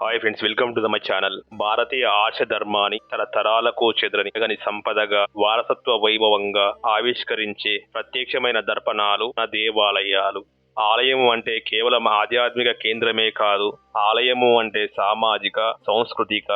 Hi friends welcome to the my channel భారతీయ ఆర్ష ధర్మాన్ని తన తరాలకు చెదరని గని సంపదగా వారసత్వ వైభవంగా ఆవిష్కరించే ప్రత్యక్షమైన దర్పణాలు నా దేవాలయాలు. ఆలయము అంటే కేవలం ఆధ్యాత్మిక కేంద్రమే కాదు ఆలయము అంటే సామాజిక సాంస్కృతిక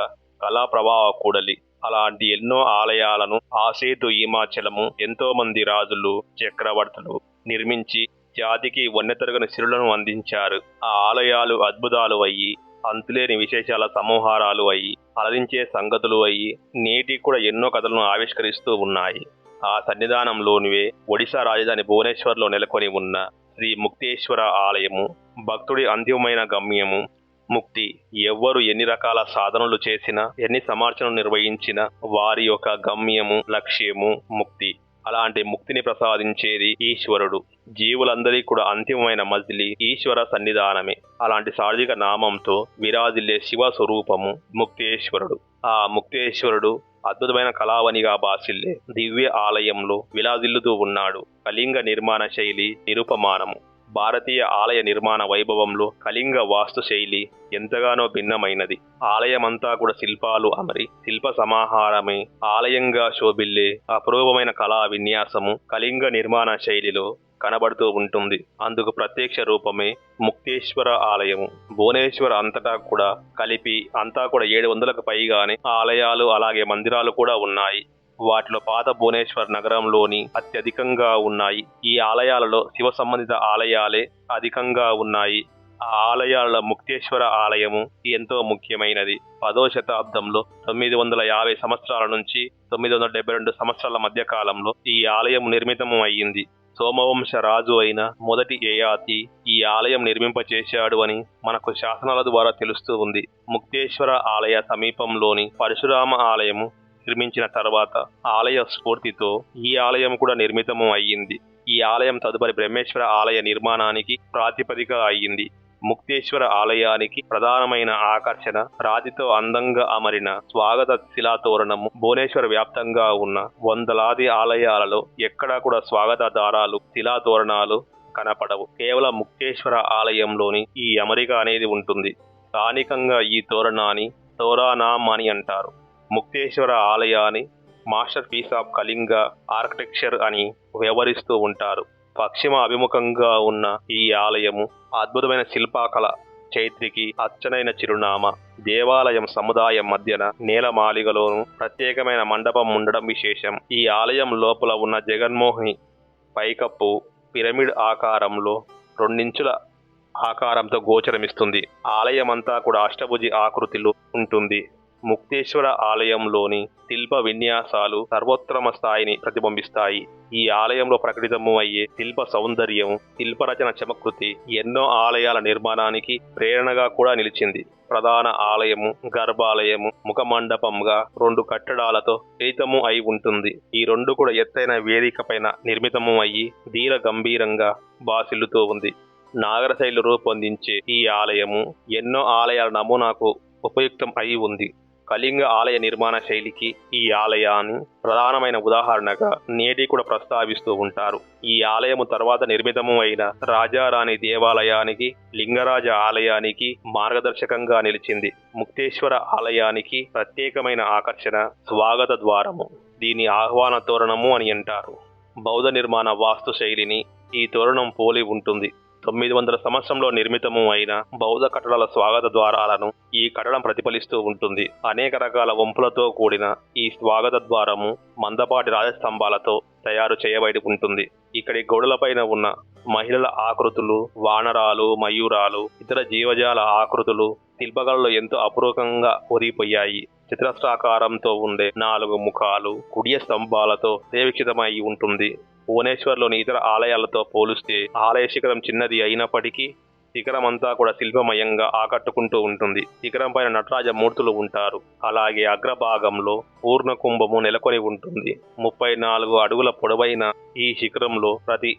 కళా ప్రభావ కూడలి. అలాంటి ఎన్నో ఆలయాలను ఆసేతు హిమాచలము ఎంతో మంది రాజులు చక్రవర్తులు నిర్మించి జాతికి వన్యతరగని శిరులను అందించారు. ఆ ఆలయాలు అద్భుతాలు అయ్యి అంతులేని విశేషాల సమూహారాలు అయి అలరించే సంగతులు అయి నేటికి కూడా ఎన్నో కథలను ఆవిష్కరిస్తూ ఉన్నాయి. ఆ సన్నిధానంలోనివే ఒడిశా రాజధాని భువనేశ్వర్లో నెలకొని ఉన్న శ్రీ ముక్తేశ్వర ఆలయము భక్తుడి అంతిమమైన గమ్యము. ముక్తి ఎవ్వరు ఎన్ని రకాల సాధనలు చేసినా ఎన్ని సమార్చనలు నిర్వహించినా వారి యొక్క గమ్యము లక్ష్యము ముక్తి. అలాంటి ముక్తిని ప్రసాదించేది ఈశ్వరుడు. జీవులందరికీ కూడా అంతిమమైన మజిలి ఈశ్వర సన్నిధానమే. అలాంటి సార్జిక నామంతో విరాజిల్లే శివ స్వరూపము ముక్తేశ్వరుడు. ఆ ముక్తేశ్వరుడు అద్భుతమైన కళావనిగా బాసిల్లే దివ్య ఆలయంలో విలాజిల్లుతూ ఉన్నాడు. కళింగ నిర్మాణ శైలి నిరుపమానము. భారతీయ ఆలయ నిర్మాణ వైభవంలో కళింగ వాస్తు శైలి ఎంతగానో భిన్నమైనది. ఆలయమంతా కూడా శిల్పాలు అమరి శిల్ప సమాహారమే ఆలయంగా శోభిల్లే అపూర్వమైన కళా విన్యాసము కళింగ నిర్మాణ శైలిలో కనబడుతూ ఉంటుంది. అందుకు ప్రత్యక్ష రూపమే ముక్తేశ్వర ఆలయము. భువనేశ్వర అంతటా కూడా కలిపి అంతా కూడా ఏడు వందలకు పైగానే ఆలయాలు అలాగే మందిరాలు కూడా ఉన్నాయి. వాటిలో పాత భువనేశ్వర్ నగరంలోని అత్యధికంగా ఉన్నాయి. ఈ ఆలయాలలో శివ సంబంధిత ఆలయాలే అధికంగా ఉన్నాయి. ఆ ఆలయాల ముక్తేశ్వర ఆలయము ఎంతో ముఖ్యమైనది. పదో శతాబ్దంలో తొమ్మిది వందల యాభై సంవత్సరాల నుంచి తొమ్మిది వందల డెబ్బై రెండు సంవత్సరాల మధ్య కాలంలో ఈ ఆలయం నిర్మితము అయ్యింది. సోమవంశ రాజు అయిన మొదటి ఏయాతి ఈ ఆలయం నిర్మింపచేశాడు అని మనకు శాసనాల ద్వారా తెలుస్తూ ఉంది. ముక్తేశ్వర ఆలయ సమీపంలోని పరశురామ ఆలయము నిర్మించిన తర్వాత ఆలయ స్ఫూర్తితో ఈ ఆలయం కూడా నిర్మితము అయ్యింది. ఈ ఆలయం తదుపరి బ్రహ్మేశ్వర ఆలయ నిర్మాణానికి ప్రాతిపదిక అయ్యింది. ముక్తేశ్వర ఆలయానికి ప్రధానమైన ఆకర్షణ రాతితో అందంగా అమరిన స్వాగత శిలాతోరణము భువనేశ్వర వ్యాప్తంగా ఉన్న వందలాది ఆలయాలలో ఎక్కడా కూడా స్వాగత దారాలు శిలాతోరణాలు కనపడవు. కేవలం ముక్తేశ్వర ఆలయంలోని ఈ అమరిక అనేది ఉంటుంది. స్థానికంగా ఈ తోరణాన్ని తోరానాం అని అంటారు. ముక్తేశ్వర ఆలయాన్ని masterpiece of Kalinga architecture అని వ్యవహరిస్తూ ఉంటారు. పశ్చిమ అభిముఖంగా ఉన్న ఈ ఆలయము అద్భుతమైన శిల్పాకళ చైత్రికి అచ్చనైన చిరునామా. దేవాలయం సముదాయం మధ్యన నేలమాలిగలోను ప్రత్యేకమైన మండపం ఉండడం విశేషం. ఈ ఆలయం లోపల ఉన్న జగన్మోహిని పైకప్పు పిరమిడ్ ఆకారంలో రెండించుల ఆకారంతో గోచరమిస్తుంది. ఆలయం అంతా కూడా అష్టభుజి ఆకృతిలో ఉంటుంది. ముక్తేశ్వర ఆలయంలోని శిల్ప విన్యాసాలు సర్వోత్తమ స్థాయిని ప్రతిబింబిస్తాయి. ఈ ఆలయంలో ప్రకటితము అయ్యే శిల్ప సౌందర్యం శిల్పరచన చమకృతి ఎన్నో ఆలయాల నిర్మాణానికి ప్రేరణగా కూడా నిలిచింది. ప్రధాన ఆలయము గర్భాలయము ముఖమండపంగా రెండు కట్టడాలతో చైతము అయి ఉంటుంది. ఈ రెండు కూడా ఎత్తైన వేదిక పైన నిర్మితము అయ్యి ధీర గంభీరంగా బాసిల్లుతూ ఉంది. నాగరశైలి రూపొందించే ఈ ఆలయము ఎన్నో ఆలయాల నమూనాకు ఉపయుక్తం అయి ఉంది. కళింగ ఆలయ నిర్మాణ శైలికి ఈ ఆలయాన్ని ప్రధానమైన ఉదాహరణగా నేటి కూడా ప్రస్తావిస్తూ ఉంటారు. ఈ ఆలయము తర్వాత నిర్మితము అయిన రాజారాణి దేవాలయానికి లింగరాజ ఆలయానికి మార్గదర్శకంగా నిలిచింది. ముక్తేశ్వర ఆలయానికి ప్రత్యేకమైన ఆకర్షణ స్వాగత ద్వారము. దీని ఆహ్వాన తోరణము అని అంటారు. బౌద్ధ నిర్మాణ వాస్తు శైలిని ఈ తోరణం పోలి ఉంటుంది. తొమ్మిది వందల సంవత్సరంలో నిర్మితము అయిన బౌద్ధ కట్టడాల స్వాగత ద్వారాలను ఈ కట్టడం ప్రతిఫలిస్తూ ఉంటుంది. అనేక రకాల వంపులతో కూడిన ఈ స్వాగత ద్వారము మందపాటి రాజస్తంభాలతో తయారు చేయబడి ఉంటుంది. ఇక్కడి గోడలపైన ఉన్న మహిళల ఆకృతులు వానరాలు మయూరాలు ఇతర జీవజాల ఆకృతులు శిల్పకళలో ఎంతో అపూర్వకంగా ఒరిగిపోయాయి చిత్రస్రాకారంతో ఉండే నాలుగు ముఖాలు కుడియ స్తంభాలతో సేవిక్షితమై ఉంటుంది. భువనేశ్వర్లోని ఇతర ఆలయాలతో పోలిస్తే ఆలయ శిఖరం చిన్నది అయినప్పటికీ శిఖరం అంతా కూడా శిల్పమయంగా ఆకట్టుకుంటూ ఉంటుంది. శిఖరం పైన నటరాజ మూర్తులు ఉంటారు. అలాగే అగ్రభాగంలో పూర్ణ కుంభము నెలకొని ఉంటుంది. ముప్పై నాలుగు అడుగుల పొడవైన ఈ శిఖరంలో ప్రతి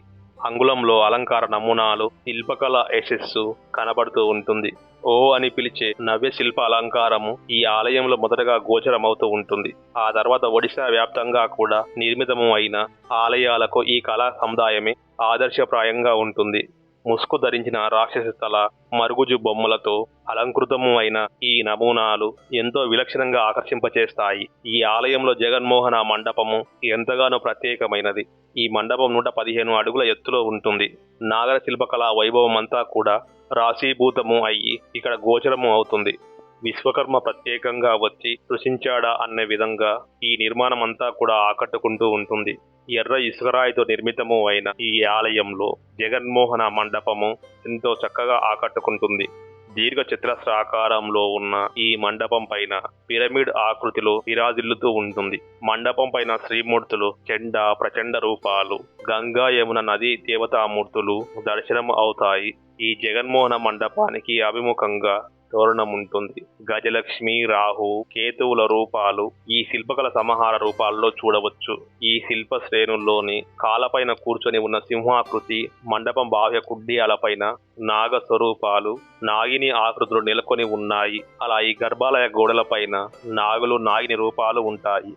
అంగుళంలో అలంకార నమూనాలు శిల్పకళ యశస్సు కనబడుతూ ఉంటుంది. ఓ అని పిలిచే నవ్య శిల్ప అలంకారము ఈ ఆలయంలో మొదటగా గోచరమవుతూ ఉంటుంది. ఆ తర్వాత ఒడిశా వ్యాప్తంగా కూడా నిర్మితము అయిన ఆలయాలకు ఈ కళా సముదాయమే ఆదర్శప్రాయంగా ఉంటుంది. ముసుకు ధరించిన రాక్షసి తల మరుగుజు బొమ్మలతో అలంకృతము అయిన ఈ నమూనాలు ఎంతో విలక్షణంగా ఆకర్షింపచేస్తాయి. ఈ ఆలయంలో జగన్మోహన మండపము ఎంతగానో ప్రత్యేకమైనది. ఈ మండపం నూట పదిహేను అడుగుల ఎత్తులో ఉంటుంది. నాగర శిల్పకళా వైభవం అంతా కూడా రాశీభూతము అయ్యి ఇక్కడ గోచరము అవుతుంది. విశ్వకర్మ ప్రత్యేకంగా వచ్చి సృషించాడా అనే విధంగా ఈ నిర్మాణం అంతా కూడా ఆకట్టుకుంటూ ఉంటుంది. ఎర్ర ఇసుకరాయితో నిర్మితము అయిన ఈ ఆలయంలో జగన్మోహన మండపము ఎంతో చక్కగా ఆకట్టుకుంటుంది. దీర్ఘ చిత్రస్రాకారంలో ఉన్న ఈ మండపం పైన పిరమిడ్ ఆకృతిలో విరాజిల్లుతూ ఉంటుంది. మండపం పైన శ్రీమూర్తులు చెండ ప్రచండ రూపాలు గంగా యమున నది దేవతామూర్తులు దర్శనం అవుతాయి. ఈ జగన్మోహన మండపానికి అభిముఖంగా తోరణం ఉంటుంది. గజలక్ష్మి రాహు కేతువుల రూపాలు ఈ శిల్పకళ సమాహార రూపాల్లో చూడవచ్చు. ఈ శిల్ప శ్రేణుల్లోని కాలపైన కూర్చొని ఉన్న సింహాకృతి మండపం బాహ్య కుడ్డియాలపైన నాగ స్వరూపాలు నాగిని ఆకృతులు నెలకొని ఉన్నాయి. అలా ఈ గర్భాలయ గోడలపైన నాగులు నాగిని రూపాలు ఉంటాయి.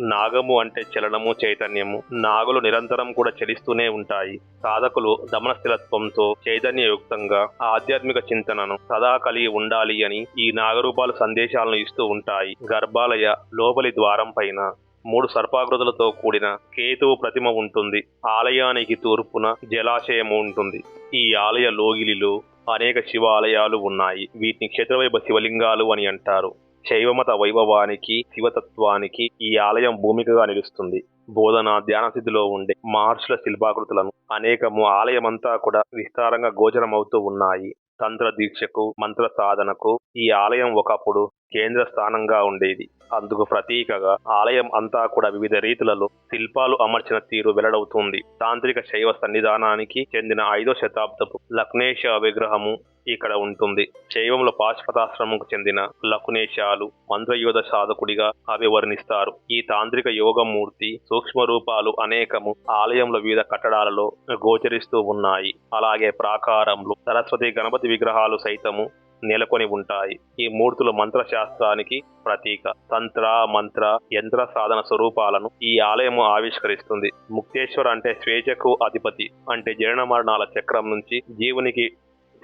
నాగము అంటే చలనము చైతన్యము. నాగులు నిరంతరం కూడా చలిస్తూనే ఉంటాయి. సాధకులు దమనస్థిరత్వంతో చైతన్యయుక్తంగా ఆధ్యాత్మిక చింతనను సదా కలిగి ఉండాలి అని ఈ నాగరూపాలు సందేశాలను ఇస్తూ ఉంటాయి. గర్భాలయ లోపలి ద్వారం పైన మూడు సర్పాకృతులతో కూడిన కేతువు ప్రతిమ ఉంటుంది. ఆలయానికి తూర్పున జలాశయం ఉంటుంది. ఈ ఆలయ లోగిలిలో అనేక శివాలయాలు ఉన్నాయి. వీటిని క్షేత్రవైభ శివలింగాలు అని అంటారు. శైవమత వైభవానికి శివతత్వానికి ఈ ఆలయం భూమికగా నిలుస్తుంది. బోధన ధ్యాన స్థితిలో ఉండే మహర్షుల శిల్పాకృతులను అనేకము ఆలయమంతా కూడా విస్తారంగా గోచరమవుతూ ఉన్నాయి. తంత్ర దీక్షకు మంత్ర సాధనకు ఈ ఆలయం ఒకప్పుడు కేంద్ర స్థానంగా ఉండేది. అందుకు ప్రతీకగా ఆలయం అంతా కూడా వివిధ రీతులలో శిల్పాలు అమర్చిన తీరు వెల్లడవుతుంది. తాంత్రిక శైవ సన్నిధానానికి చెందిన ఐదో శతాబ్దపు లక్నేశ విగ్రహము ఇక్కడ ఉంటుంది. శైవంలో పాశ్వతాశ్రమంకు చెందిన లకునేశాలు మంత్రయోధ సాధకుడిగా అభివర్ణిస్తారు ఈ తాంత్రిక యోగమూర్తి సూక్ష్మ రూపాలు అనేకము ఆలయంలో వివిధ కట్టడాలలో గోచరిస్తూ ఉన్నాయి. అలాగే ప్రాకారంలో సరస్వతి గణపతి విగ్రహాలు సైతము నెలకొని ఉంటాయి. ఈ మూర్తులు మంత్రశాస్త్రానికి ప్రతీక. తంత్ర మంత్ర యంత్ర సాధన స్వరూపాలను ఈ ఆలయము ఆవిష్కరిస్తుంది. ముక్తేశ్వర అంటే స్వేచ్ఛకు అధిపతి. అంటే జనన మరణాల చక్రం నుంచి జీవునికి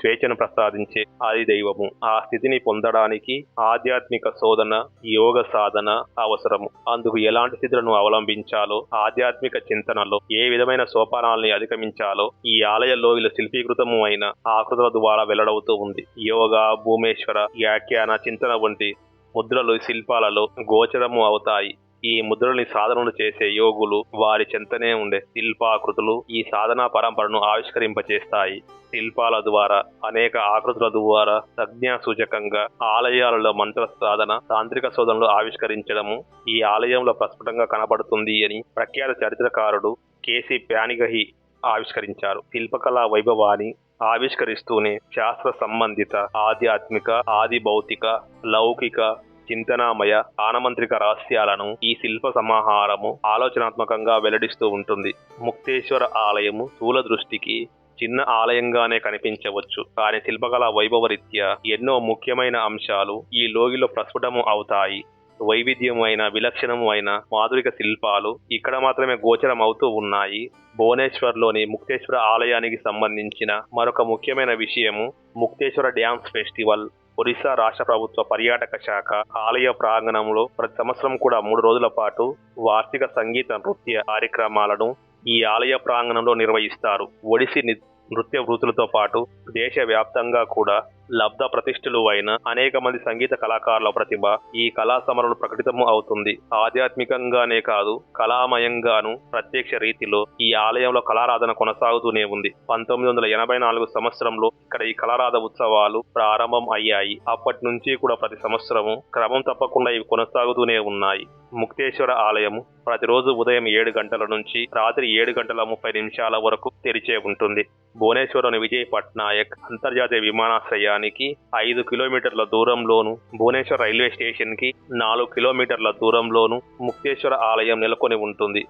స్వేచ్ఛను ప్రసాదించే ఆది దైవము. ఆ స్థితిని పొందడానికి ఆధ్యాత్మిక శోధన యోగ సాధన అవసరము. అందుకు ఎలాంటి స్థితులను అవలంబించాలో ఆధ్యాత్మిక చింతనలో ఏ విధమైన సోపానాల్ని అధిగమించాలో ఈ ఆలయ లోగిల శిల్పీకృతము అయిన ఆకృతుల ద్వారా వెల్లడవుతూ ఉంది. యోగ భూమేశ్వర వ్యాఖ్యాన చింతన వంటి ముద్రలు శిల్పాలలో గోచరము అవుతాయి. ఈ ముద్రల్ని సాధనలు చేసే యోగులు వారి చెంతనే ఉండే శిల్పాకృతులు ఈ సాధనా పరంపరను ఆవిష్కరింపచేస్తాయి. శిల్పాల ద్వారా అనేక ఆకృతుల ద్వారా సంజ్ఞా సూచకంగా ఆలయాలలో మంత్ర సాధన తాంత్రిక శోధనలు ఆవిష్కరించడము ఈ ఆలయంలో ప్రస్ఫుటంగా కనబడుతుంది అని ప్రఖ్యాత చరిత్రకారుడు కేసీ ప్యానిగహి ఆవిష్కరించారు. శిల్పకళా వైభవాన్ని ఆవిష్కరిస్తూనే శాస్త్ర సంబంధిత ఆధ్యాత్మిక ఆది భౌతిక లౌకిక చింతనామయ ఆనమంత్రిక రహస్యాలను ఈ శిల్ప సమాహారము ఆలోచనాత్మకంగా వెల్లడిస్తూ ఉంటుంది. ముక్తేశ్వర ఆలయము స్థూల దృష్టికి చిన్న ఆలయంగానే కనిపించవచ్చు. కానీ శిల్పకళ వైభవరీత్యా ఎన్నో ముఖ్యమైన అంశాలు ఈ లోగిలో ప్రస్ఫుటము అవుతాయి. వైవిధ్యమైన విలక్షణము అయిన మాధురిక శిల్పాలు ఇక్కడ మాత్రమే గోచరం అవుతూ ఉన్నాయి. భువనేశ్వర్లోని ముక్తేశ్వర ఆలయానికి సంబంధించిన మరొక ముఖ్యమైన విషయము ముక్తేశ్వర డ్యాన్స్ ఫెస్టివల్ ఒరిస్సా రాష్ట్ర ప్రభుత్వ పర్యాటక శాఖ ఆలయ ప్రాంగణంలో ప్రతి సంవత్సరం కూడా మూడు రోజుల పాటు వార్షిక సంగీత నృత్య కార్యక్రమాలను ఈ ఆలయ ప్రాంగణంలో నిర్వహిస్తారు. ఒడిసి నృత్య వృత్తులతో పాటు దేశవ్యాప్తంగా కూడా లబ్ధ ప్రతిష్ఠులు అయిన అనేక మంది సంగీత కళాకారుల ప్రతిభ ఈ కళా సమరంలో ప్రకటితము అవుతుంది. ఆధ్యాత్మికంగానే కాదు కళామయంగాను ప్రత్యక్ష రీతిలో ఈ ఆలయంలో కళారాధన కొనసాగుతూనే ఉంది. పంతొమ్మిది వందల ఎనభై నాలుగు సంవత్సరంలో ఇక్కడ ఈ కళారాధ ఉత్సవాలు ప్రారంభం అయ్యాయి. అప్పటి నుంచి కూడా ప్రతి సంవత్సరము క్రమం తప్పకుండా ఇవి కొనసాగుతూనే ఉన్నాయి. ముక్తేశ్వర ఆలయము ప్రతిరోజు ఉదయం ఏడు గంటల నుంచి రాత్రి ఏడు గంటల ముప్పై నిమిషాల వరకు తెరిచే ఉంటుంది. భువనేశ్వర్లోని విజయ్ పట్నాయక్ అంతర్జాతీయ విమానాశ్రయాన్ని విమానాశ్రయానికి ఐదు కిలోమీటర్ల దూరంలోను భువనేశ్వర్ రైల్వే స్టేషన్కి నాలుగు కిలోమీటర్ల దూరంలోను ముక్తేశ్వర ఆలయం నెలకొని ఉంటుంది.